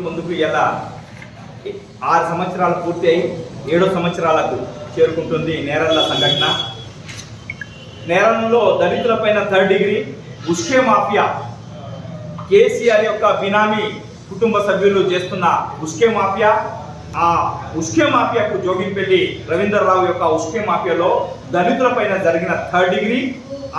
ముందుకు ఎలా ఆరు సంవత్సరాలు పూర్తి అయి ఏడో సంవత్సరాలకు చేరుకుంటుంది నేరల్ల సంఘటన. నేరంలో దళితులపైన థర్డ్ డిగ్రీ ఉష్కే మాఫియా కేసీఆర్ యొక్క బినామీ కుటుంబ సభ్యులు చేస్తున్న ఉష్కే మాఫియా ఆ ఉష్కే మాఫియాకు జోగింపల్లి రవీంద్రరావు యొక్క ఉష్కే మాఫియాలో దళితులపైన జరిగిన థర్డ్ డిగ్రీ.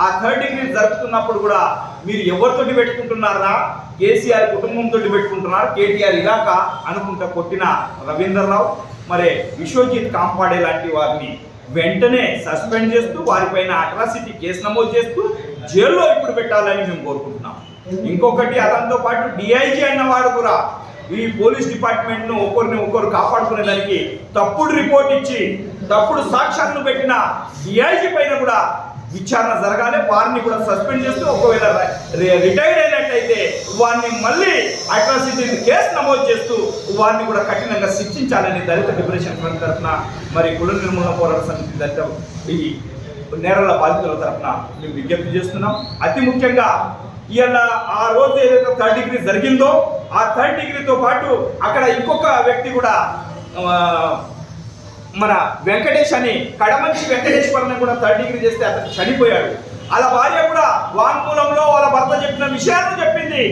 ఆ థర్డ్ డిగ్రీ జరుపుతున్నప్పుడు కూడా మీరు ఎవరితోటి పెట్టుకుంటున్నారా? కేసీఆర్ కుటుంబంతో పెట్టుకుంటున్నారు కేటీఆర్ ఇలాక అనుకుంటా కొట్టిన రవీందర్ రావు మరి విశ్వజిత్ కాంపాడే లాంటి వారిని వెంటనే సస్పెండ్ చేస్తూ వారిపైన అట్రాసిటీ కేసు నమోదు చేస్తూ జైల్లో ఇప్పుడు పెట్టాలని మేము కోరుకుంటున్నాం. ఇంకొకటి అదంతో పాటు డిఐజీ అన్నవాడు కూడా ఈ పోలీస్ డిపార్ట్మెంట్ను ఒకరిని ఒకరు కాపాడుకునే దానికి తప్పుడు రిపోర్ట్ ఇచ్చి తప్పుడు సాక్ష్యాలను పెట్టిన డిఐజీ పైన కూడా విచారణ జరగాలి వారిని కూడా సస్పెండ్ చేస్తూ ఒకవేళ రిటైర్డ్ అయినట్టయితే వారిని మళ్ళీ అట్రాసిటీ కేసు నమోదు చేస్తూ వారిని కూడా కఠినంగా శిక్షించాలని దళిత లిబరేషన్ ఫ్రంట్ తరఫున మరి కుల నిర్మూలన పోరాట సమితి దళిత ఈ నేరాల బాధితుల తరఫున మేము విజ్ఞప్తి చేస్తున్నాం. అతి ముఖ్యంగా ఇవాళ ఆ రోజు ఏదైతే థర్డ్ డిగ్రీ జరిగిందో ఆ థర్డ్ డిగ్రీతో పాటు అక్కడ ఇంకొక వ్యక్తి కూడా మన వెంకటేష్ అని కడమంచి వెంకటేశ్వరని కూడా థర్డ్ డిగ్రీ చేస్తే అతను చనిపోయాడు. అలా భార్య కూడా వాంగ్మూలంలో వాళ్ళ భర్త చెప్పిన విషయాలను చెప్పింది.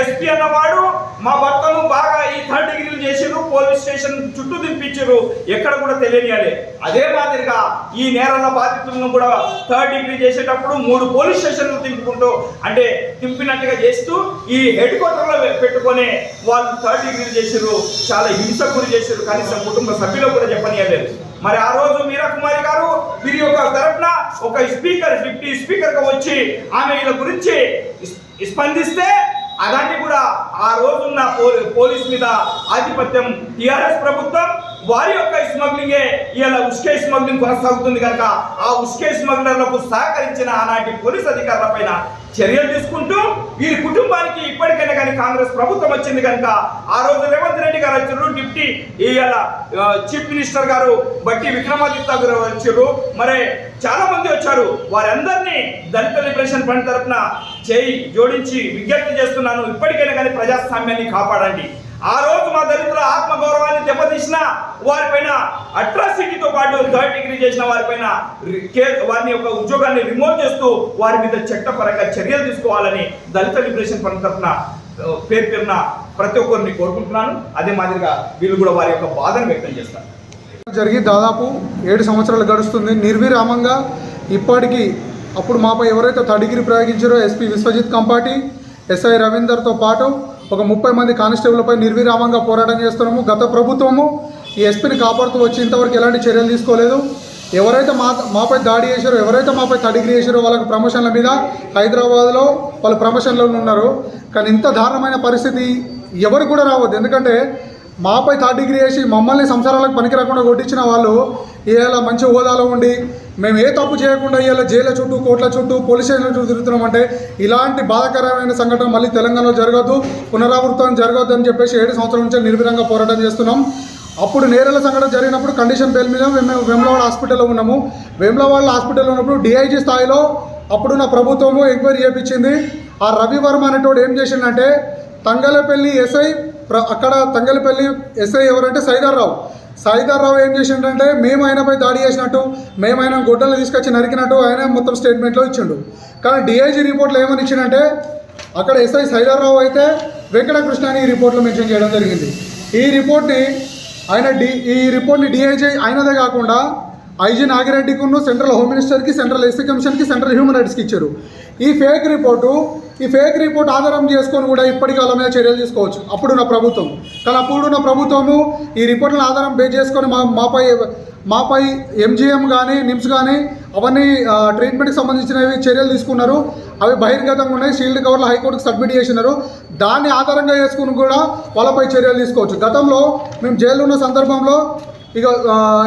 ఎస్పీ అన్నవాడు మా భర్తను బాగా ఈ థర్డ్ డిగ్రీలు చేసిరు పోలీస్ స్టేషన్ చుట్టూ దింపించారు ఎక్కడ కూడా తెలియనియాలి అదే మాదిరిగా ఈ నేరాల బాధితులను కూడా థర్డ్ డిగ్రీ చేసేటప్పుడు మూడు పోలీస్ స్టేషన్లు తింపుకుంటూ అంటే తింపినట్టుగా చేస్తూ ఈ హెడ్ క్వార్టర్లో పెట్టుకొని వాళ్ళు థర్డ్ డిగ్రీ చేసిరు చాలా హింస గురి చేసిరు కనీసం కుటుంబ సభ్యులు కూడా చెప్పనియలేదు. మరి ఆ రోజు మీరా కుమారి గారు వీరి యొక్క తరఫున ఒక స్పీకర్ డిప్యూటీ స్పీకర్ వచ్చి ఆమె వీళ్ళ గురించి స్పందిస్తే అలాంటి కూడా ఆ రోజున్న పోలీస్ మీద ఆధిపత్యం టిఆర్ఎస్ ప్రభుత్వం వారి యొక్క స్మగ్లింగే ఇవాళ ఉస్కే స్మగ్లింగ్ కొనసాగుతుంది కనుక ఆ ఉస్కే స్మగ్లర్లకు సహకరించిన ఆనాటి పోలీస్ అధికారుల పైన చర్యలు తీసుకుంటూ వీరి కుటుంబానికి ఇప్పటికైనా కానీ కాంగ్రెస్ ప్రభుత్వం వచ్చింది కనుక ఆ రోజు రేవంత్ రెడ్డి గారు వచ్చారు డిప్యూటీ ఇవాళ చీఫ్ మినిస్టర్ గారు బట్టి విక్రమాదిత్య గారు వచ్చారు మరి చాలా మంది వచ్చారు. వారందరినీ దళిత లిబరేషన్ ఫ్రంట్ తరఫున చేయి జోడించి విజ్ఞప్తి చేస్తున్నాను. ఇప్పటికైనా కానీ ప్రజాస్వామ్యాన్ని కాపాడండి. ఆ రోజు మా దళితుల ఆత్మగౌరవాన్ని దెబ్బతీసిన వారిపైన అట్రాసిటీతో పాటు థర్డ్ డిగ్రీ చేసిన వారిపైన రి- కే- వారిని యొక్క ఉద్యోగాన్ని రిమోవ్ చేస్తూ వారి మీద చట్టపరంగా చర్యలు తీసుకోవాలని దళిత లిబరేషన్ పని తరఫున పేరు పేరున ప్రతి ఒక్కరిని కోరుకుంటున్నాను. అదే మాదిరిగా వీళ్ళు కూడా వారి యొక్క బాధను వ్యక్తం చేస్తారు. జరిగి దాదాపు ఏడు సంవత్సరాలు గడుస్తుంది. నిర్విరామంగా ఇప్పటికీ అప్పుడు మాపై ఎవరైతే థర్డ్ డిగ్రీ ప్రయోగించారో ఎస్పీ విశ్వజిత్ కంపాటి ఎస్ఐ రవీందర్తో పాటు ఒక ముప్పై మంది కానిస్టేబుల్పై నిర్విరామంగా పోరాటం చేస్తున్నాము. గత ప్రభుత్వము ఈ ఎస్పీని కాపాడుతూ వచ్చి ఇంతవరకు ఎలాంటి చర్యలు తీసుకోలేదు. ఎవరైతే మా మాపై దాడి చేశారో ఎవరైతే మాపై తడిగిరి డిగ్రీ చేశారో వాళ్ళకి ప్రమోషన్ల మీద హైదరాబాద్లో వాళ్ళు ప్రమోషన్లో ఉన్నారు. కానీ ఇంత దారుణమైన పరిస్థితి ఎవరు కూడా రావద్దు. ఎందుకంటే మాపై థర్డ్ డిగ్రీ చేసి మమ్మల్ని సంసారాలకు పనికి రాకుండా కొట్టించిన వాళ్ళు ఇవాళ మంచి హోదాలో ఉండి మేము ఏ తప్పు చేయకుండా ఇవాళ జైళ్ళ చుట్టూ కోట్ల చుట్టూ పోలీస్ స్టేషన్ల చుట్టూ తిరుగుతున్నామంటే ఇలాంటి బాధాకరమైన సంఘటన మళ్ళీ తెలంగాణలో జరగదు పునరావృతం జరగదు అని చెప్పేసి ఏడు సంవత్సరం నుంచి నిర్విరంగా పోరాటం చేస్తున్నాం. అప్పుడు నేరల సంఘటన జరిగినప్పుడు కండిషన్ బెయిల్ మీద మేము వేములవాడ హాస్పిటల్లో ఉన్నాము. వేములవాడ హాస్పిటల్లో ఉన్నప్పుడు డిఐజీ స్థాయిలో అప్పుడు నా ప్రభుత్వము ఎంక్వైరీ చేయించింది ఆ రవి వర్మ అనేటోడు ఏం చేసిండంటే తంగలపల్లి ఎస్ఐ అక్కడ తంగలపల్లి ఎస్ఐ ఎవరంటే సైదార్రావు సైదార్రావు ఏం చేసిండంటే మేము ఆయనపై దాడి చేసినట్టు మేము ఆయన గొడ్డలు తీసుకొచ్చి నరికినట్టు ఆయన మొత్తం స్టేట్మెంట్లో ఇచ్చిండు. కానీ డిఐజీ రిపోర్ట్లో ఏమని ఇచ్చిందంటే అక్కడ ఎస్ఐ సైదార్రావు అయితే వెంకటకృష్ణ అని ఈ రిపోర్ట్లో మెన్షన్ చేయడం జరిగింది. ఈ రిపోర్ట్ని ఆయన డి ఈ రిపోర్ట్ని డిఐజీ అయినదే కాకుండా ఐజీ నాగిరెడ్డికి సెంట్రల్ హోమ్ మినిస్టర్కి సెంట్రల్ ఎస్సీ కమిషన్కి సెంట్రల్ హ్యూమన్ రైట్స్కి ఇచ్చారు. ఈ ఫేక్ రిపోర్టు ఈ ఫేక్ రిపోర్ట్ ఆధారం చేసుకొని కూడా ఇప్పటికీ వాళ్ళ మీద చర్యలు తీసుకోవచ్చు. అప్పుడున్న ప్రభుత్వం. కానీ అప్పుడున్న ప్రభుత్వము ఈ రిపోర్ట్లను ఆధారం బేస్ చేసుకొని మా మాపై మాపై ఎంజీఎం కానీ నిమ్స్ కానీ అవన్నీ ట్రీట్మెంట్కి సంబంధించినవి చర్యలు తీసుకున్నారు. అవి బహిర్గతంగా ఉన్నాయి. షీల్డ్ కవర్లు హైకోర్టుకు సబ్మిట్ చేసినారు. దాన్ని ఆధారంగా చేసుకుని కూడా వాళ్ళపై చర్యలు తీసుకోవచ్చు. గతంలో మేము జైల్లో ఉన్న సందర్భంలో ఇక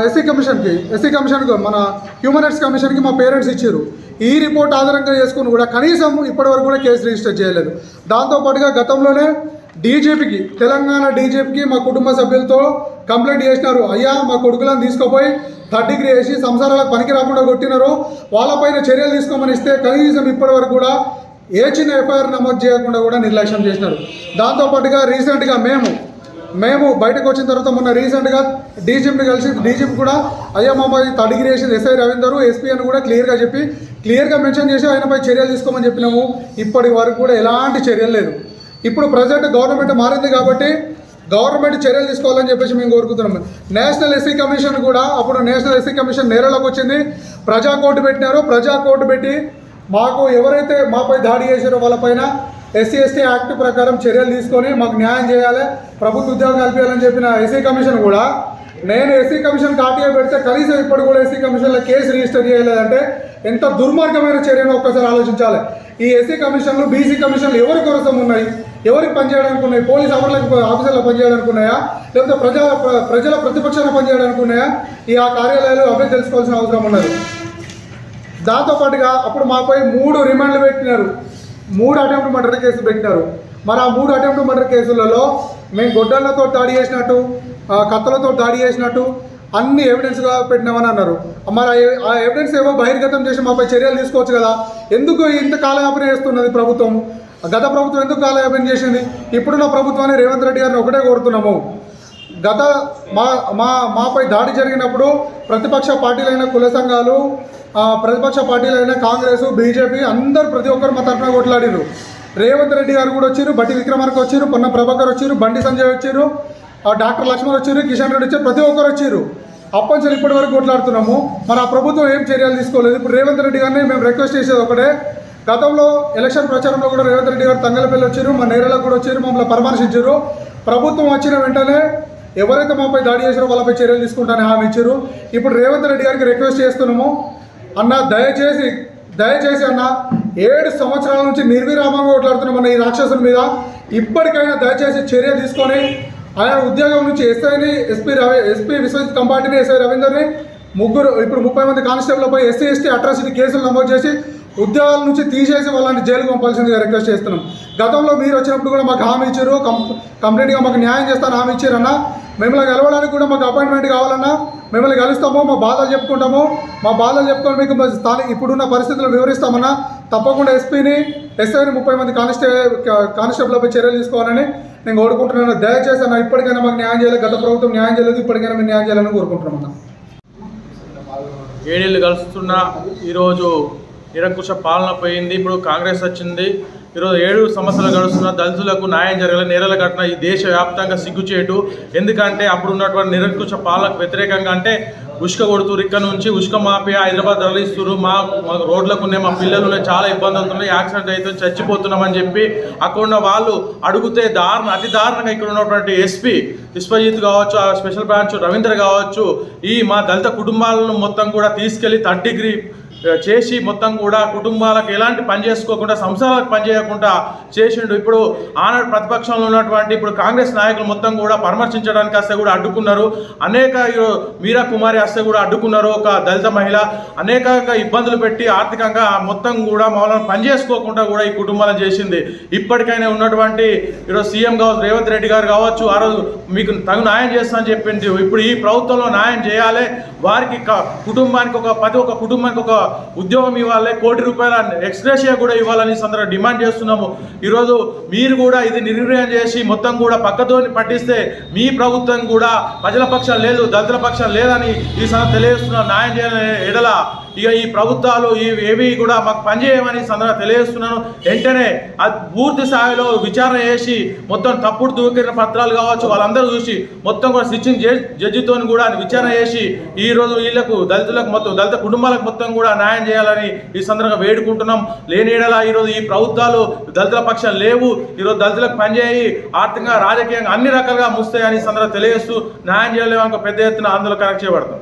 ఎస్సీ కమిషన్కి ఎస్సీ కమిషన్కి మన హ్యూమన్ రైట్స్ కమిషన్కి మా పేరెంట్స్ ఇచ్చారు. ఈ రిపోర్ట్ ఆధారంగా చేసుకుని కూడా కనీసం ఇప్పటివరకు కూడా కేసు రిజిస్టర్ చేయలేదు. దాంతోపాటుగా గతంలోనే డీజీపీకి తెలంగాణ డీజీపీకి మా కుటుంబ సభ్యులతో కంప్లైంట్ చేసినారు. అయ్యా మా కొడుకులను తీసుకుపోయి థర్డ్ డిగ్రీ వేసి సంసారాలకు పనికి రాకుండా కొట్టినారు. వాళ్ళపైన చర్యలు తీసుకోమని ఇస్తే కనీసం ఇప్పటివరకు కూడా ఏ చిన్న ఎఫ్ఐఆర్ నమోదు చేయకుండా కూడా నిర్లక్ష్యం చేసినారు. దాంతోపాటుగా రీసెంట్గా మేము మేము బయటకు వచ్చిన తర్వాత మొన్న రీసెంట్గా డీజీపీని కలిసి డీజీపీ కూడా అయ్యా మామది తడిగిరి వేసింది ఎస్ఐ రవీందర్ ఎస్పీ అని కూడా క్లియర్గా చెప్పి క్లియర్గా మెన్షన్ చేసి ఆయనపై చర్యలు తీసుకోమని చెప్పినాము. ఇప్పటి వరకు కూడా ఎలాంటి చర్యలు లేదు. ఇప్పుడు ప్రజెంట్ గవర్నమెంట్ మారింది కాబట్టి గవర్నమెంట్ చర్యలు తీసుకోవాలని చెప్పేసి మేము కోరుకుంటున్నాం నేషనల్ ఎస్సీ కమిషన్ కూడా అప్పుడు నేషనల్ ఎస్సీ కమిషన్ నేరలోకి వచ్చింది. ప్రజా కోర్టు పెట్టినారు. ప్రజా కోర్టు పెట్టి మాకు ఎవరైతే మాపై దాడి చేశారో వాళ్ళపైన ఎస్సీ ఎస్టీ యాక్ట్ ప్రకారం చర్యలు తీసుకొని మాకు న్యాయం చేయాలి ప్రభుత్వ ఉద్యోగం కల్పించాలని చెప్పిన ఎస్సీ కమిషన్ కూడా నేను ఎస్సీ కమిషన్ కాటిగా పెడితే కనీసం ఇప్పుడు కూడా ఎస్సీ కమిషన్లో కేసు రిజిస్టర్ చేయలేదంటే ఎంత దుర్మార్గమైన చర్యను ఒక్కసారి ఆలోచించాలి. ఈ ఎస్సీ కమిషన్లు బీసీ కమిషన్లు ఎవరి కోసం ఉన్నాయి? ఎవరికి పనిచేయడానికి ఉన్నాయి? పోలీస్ అమర్లకు ఆఫీసర్లకు పనిచేయడానికి ఉన్నాయా? లేకపోతే ప్రజల ప్రజల ప్రతిపక్షాలు పనిచేయడానికి ఉన్నాయా? ఈ ఆ కార్యాలయాలు అవే తెలుసుకోవాల్సిన అవసరం ఉన్నది. దాంతోపాటుగా అప్పుడు మాపై మూడు రిమాండ్లు పెట్టినారు. మూడు అటెంప్ట్ మర్డర్ కేసులు పెట్టినారు. మరి ఆ మూడు అటెంప్ట్ మర్డర్ కేసులలో మేము గొడ్డళ్ళతో దాడి చేసినట్టు కత్తలతో దాడి చేసినట్టు అన్ని ఎవిడెన్స్గా పెట్టినామని అన్నారు. మరి ఆ ఎవిడెన్స్ ఏవో బహిర్గతం చేసి మాపై చర్యలు తీసుకోవచ్చు కదా. ఎందుకు ఇంత కాలయాపన చేస్తున్నది ప్రభుత్వం? గత ప్రభుత్వం ఎందుకు కాలయాపన చేసింది? ఇప్పుడున్న ప్రభుత్వాన్ని రేవంత్ రెడ్డి గారిని ఒకటే కోరుతున్నాము. గత మా మా మాపై దాడి జరిగినప్పుడు ప్రతిపక్ష పార్టీలైన కుల సంఘాలు ప్రతిపక్ష పార్టీలైన కాంగ్రెస్ బీజేపీ అందరూ ప్రతి ఒక్కరు మా తరఫున కొట్లాడిరు రేవంత్ రెడ్డి గారు కూడా వచ్చారు బట్టి విక్రమార్క వచ్చారు పొన్న ప్రభాకర్ వచ్చారు బండి సంజయ్ వచ్చారు డాక్టర్ లక్ష్మణ్ వచ్చారు కిషన్ రెడ్డి వచ్చారు ప్రతి ఒక్కరు వచ్చారు అప్పటి నుంచి ఇప్పటి వరకు కొట్లాడుతున్నాము. మరి ఆ ప్రభుత్వం ఏం చర్యలు తీసుకోలేదు. ఇప్పుడు రేవంత్ రెడ్డి గారిని మేము రిక్వెస్ట్ చేసేది ఒకటే. గతంలో ఎలక్షన్ ప్రచారంలో కూడా రేవంత్ రెడ్డి గారు తంగలపల్లి వచ్చారు మా నేరలకు కూడా వచ్చారు మమ్మల్ని పరామర్శించారు ప్రభుత్వం వచ్చిన వెంటనే ఎవరైతే మాపై దాడి చేశారో వాళ్ళపై చర్యలు తీసుకుంటానని హామీ ఇచ్చారు ఇప్పుడు రేవంత్ రెడ్డి గారికి రిక్వెస్ట్ చేస్తున్నాము. అన్న దయచేసి దయచేసి అన్న ఏడు సంవత్సరాల నుంచి నిర్విరామంగా కొట్లాడుతున్నాం అన్న ఈ రాక్షసుల మీద. ఇప్పటికైనా దయచేసి చర్య తీసుకొని ఆయన ఉద్యోగం నుంచి ఎస్ఐని ఎస్పీ రవి ఎస్పీ విశ్వజిత్ కంపార్టీని ఎస్ఐ రవీందర్ని ముగ్గురు ఇప్పుడు ముప్పై మంది కానిస్టేబుల్పై ఎస్సీ ఎస్టీ అట్రాసిటీ కేసులు నమోదు చేసి ఉద్యోగాల నుంచి తీసేసి వాళ్ళని జైలుకు పంపాల్సిందిగా రిక్వెస్ట్ చేస్తున్నాం. గతంలో మీరు వచ్చినప్పుడు కూడా మాకు హామీ ఇచ్చారు కం కంప్లీట్గా మాకు న్యాయం చేస్తాను హామీ ఇచ్చారన్న. మిమ్మల్ని కలవడానికి కూడా మాకు అపాయింట్మెంట్ కావాలన్నా మిమ్మల్ని కలుస్తాము మా బాధలు చెప్పుకుంటాము. మా బాధలు చెప్పుకొని మీకు మా స్థానిక ఇప్పుడున్న పరిస్థితులు వివరిస్తామన్నా. తప్పకుండా ఎస్పీని ఎస్ఐని ముప్పై మంది కానిస్టే కానిస్టేబుల్పై చర్యలు తీసుకోవాలని నేను కోరుకుంటున్నాను. దయచేసి అన్న ఇప్పటికైనా మాకు న్యాయం చేయలేదు. గత ప్రభుత్వం న్యాయం చేయలేదు. ఇప్పటికైనా మేము న్యాయం చేయాలని కోరుకుంటున్నాం అన్న. ఏడేళ్ళు కలుస్తున్న ఈరోజు నిరంకుశ పాలన పోయింది. ఇప్పుడు కాంగ్రెస్ వచ్చింది. ఈరోజు ఏడు సంవత్సరాలు గడుస్తున్న దళితులకు న్యాయం జరగలేదు నేరల ఘటన ఈ దేశవ్యాప్తంగా సిగ్గుచేటు. ఎందుకంటే అప్పుడు ఉన్నటువంటి నిరంకుశ పాలనకు వ్యతిరేకంగా అంటే ఉష్క కొడుతురు ఇక్కడ నుంచి ఉష్క మాఫియా హైదరాబాద్ తరలిస్తున్నారు. మా రోడ్లకు ఉన్నాయి మా పిల్లలు ఉన్నాయి చాలా ఇబ్బంది అవుతున్నాయి. యాక్సిడెంట్ అయితే చచ్చిపోతున్నామని చెప్పి అక్కడ వాళ్ళు అడిగితే దారుణ అతి దారుణంగా ఇక్కడ ఉన్నటువంటి ఎస్పీ విశ్వజిత్ కావచ్చు ఆ స్పెషల్ బ్రాంచ్ రవీంద్ర కావచ్చు ఈ మా దళిత కుటుంబాలను మొత్తం కూడా తీసుకెళ్ళి థర్డ్ డిగ్రీ చేసి మొత్తం కూడా కుటుంబాలకు ఎలాంటి పని చేసుకోకుండా సంసారాలకు పని చేయకుండా చేసిండు. ఇప్పుడు ఆనాడు ప్రతిపక్షంలో ఉన్నటువంటి ఇప్పుడు కాంగ్రెస్ నాయకులు మొత్తం కూడా పరామర్శించడానికి వస్తే కూడా అడ్డుకున్నారు. అనేక మీరా కుమారి వస్తే కూడా అడ్డుకున్నారు ఒక దళిత మహిళ. అనేక ఇబ్బందులు పెట్టి ఆర్థికంగా మొత్తం కూడా మమ్మల్ని పని చేసుకోకుండా కూడా ఈ కుటుంబాలను చేసింది. ఇప్పటికైనా ఉన్నటువంటి ఈరోజు సీఎం కావచ్చు రేవంత్ రెడ్డి గారు కావచ్చు ఆ రోజు మీకు తగు న్యాయం చేస్తా అని చెప్పింది ఇప్పుడు ఈ ప్రభుత్వంలో న్యాయం చేయాలి. వారికి కుటుంబానికి ఒక ప్రతి ఒక్క కుటుంబానికి ఒక ఉద్యోగం ఇవ్వాలి కోటి రూపాయల ఎక్స్గ్రేషియా కూడా ఇవ్వాలని సందర్భంగా డిమాండ్ చేస్తున్నాము. ఈరోజు మీరు కూడా ఇది నిర్ణయం చేసి మొత్తం కూడా పక్కతోని పట్టిస్తే మీ ప్రభుత్వం కూడా ప్రజల పక్షం లేదు దళితుల పక్షం లేదని ఈ సందర్భం తెలియజేస్తున్నాం న్యాయం చేయాలని ఎడల ఇక ఈ ప్రభుత్వాలు ఏవి కూడా మాకు పనిచేయమని సందర్భంగా తెలియజేస్తున్నాను. వెంటనే అది పూర్తి స్థాయిలో విచారణ చేసి మొత్తం తప్పుడు దూకిన పత్రాలు కావచ్చు వాళ్ళందరూ చూసి మొత్తం కూడా స్టిచ్చింగ్ జడ్జితో కూడా విచారణ చేసి ఈ రోజు వీళ్ళకు దళితులకు మొత్తం దళిత కుటుంబాలకు మొత్తం కూడా న్యాయం చేయాలని ఈ సందర్భంగా వేడుకుంటున్నాం. లేనిడలా ఈరోజు ఈ ప్రభుత్వాలు దళితుల పక్షం లేవు. ఈరోజు దళితులకు పనిచేయి ఆర్థికంగా రాజకీయంగా అన్ని రకాలుగా ముస్తాయని సందర్భంగా తెలియజేస్తూ న్యాయం చేయలేము ఒక పెద్ద ఎత్తున ఆందోళన కనెక్ట్ చేయబడతాం.